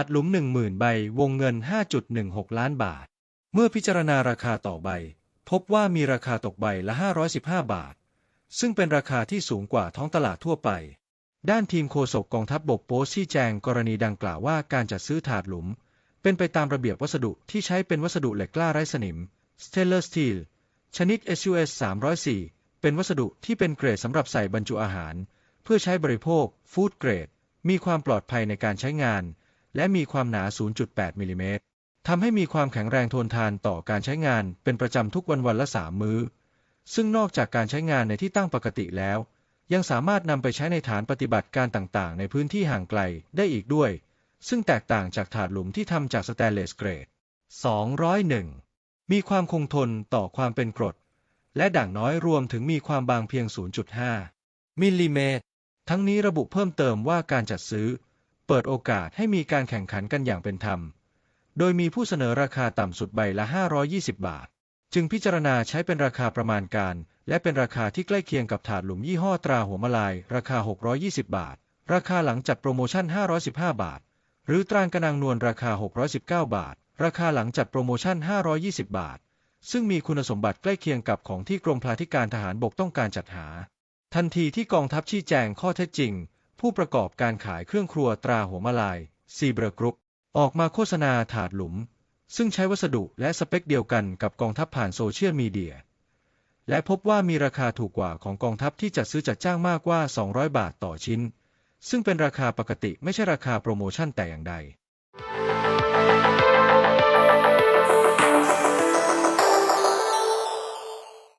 าดหลุม 10,000 ใบ วงเงิน 5.16 ล้านบาท เมื่อพิจารณาราคาต่อใบ พบว่ามีราคาตกใบละ 515 บาท ซึ่งเป็นราคาที่สูงกว่าท้องตลาดทั่วไป ด้านทีมโฆษกกองทัพบบกโพสต์ชี้แจงกรณีดังกล่าวว่าการจัดซื้อถาดหลุม เป็นไปตามระเบียบวัสดุที่ใช้เป็นวัสดุเหล็กกล้าไร้สนิม Stainless Steel ชนิด SUS 304 เป็นวัสดุที่เป็นเกรดสำหรับใส่บรรจุอาหาร เพื่อใช้บริโภคฟู้ดเกรดมีความปลอดภัยในการใช้งาน และมีความหนา 0.8 มิลลิเมตรทำให้มีความแข็งแรงทนทานต่อการใช้งานเป็นประจำทุกวันวันละ 3 มื้อ ซึ่งนอกจากการใช้งานในที่ตั้งปกติแล้ว ยังสามารถนำไปใช้ในฐานปฏิบัติการต่างๆ ในพื้นที่ห่างไกลได้อีกด้วย ซึ่งแตกต่างจากถาดหลุมที่ทำจากสแตนเลสเกรด 201 มีความคงทนต่อความเป็นกรด และด่างน้อยรวมถึงมีความบางเพียง 0.5 มิลลิเมตร ทั้งนี้ระบุเพิ่มเติมว่าการจัดซื้อ เปิดโอกาสให้มีการแข่งขันกันอย่างเป็นธรรม โดยมีผู้เสนอราคาต่ำสุดใบละ 520 บาท จึงพิจารณาใช้เป็นราคาประมาณการ และเป็นราคาที่ใกล้เคียงกับถาดหลุมยี่ห้อตราหัวมะลาย ราคา 620 บาท ราคาหลังจัดโปรโมชั่น 515 บาท หรือตรางกระนางนวลราคา 619 บาท ราคาหลังจัดโปรโมชั่น 520 บาท ซึ่งมีคุณสมบัติใกล้เคียงกับของที่กรมพลาธิการทหารบกต้องการจัดหา ทันทีที่กองทัพชี้แจงข้อเท็จจริง ผู้ประกอบการขายเครื่องครัวตราหัวมะลายซีเบรกรุ๊ปออกมาโฆษณาถาดหลุม ซึ่งใช้วัสดุและสเปคเดียวกันกับกองทัพผ่านโซเชียลมีเดีย และพบว่ามีราคาถูกกว่าของกองทัพที่จัดซื้อจัดจ้างมากกว่า 200 บาทต่อชิ้น ซึ่งเป็นราคาปกติไม่ใช่ราคาโปรโมชั่นแต่อย่างใด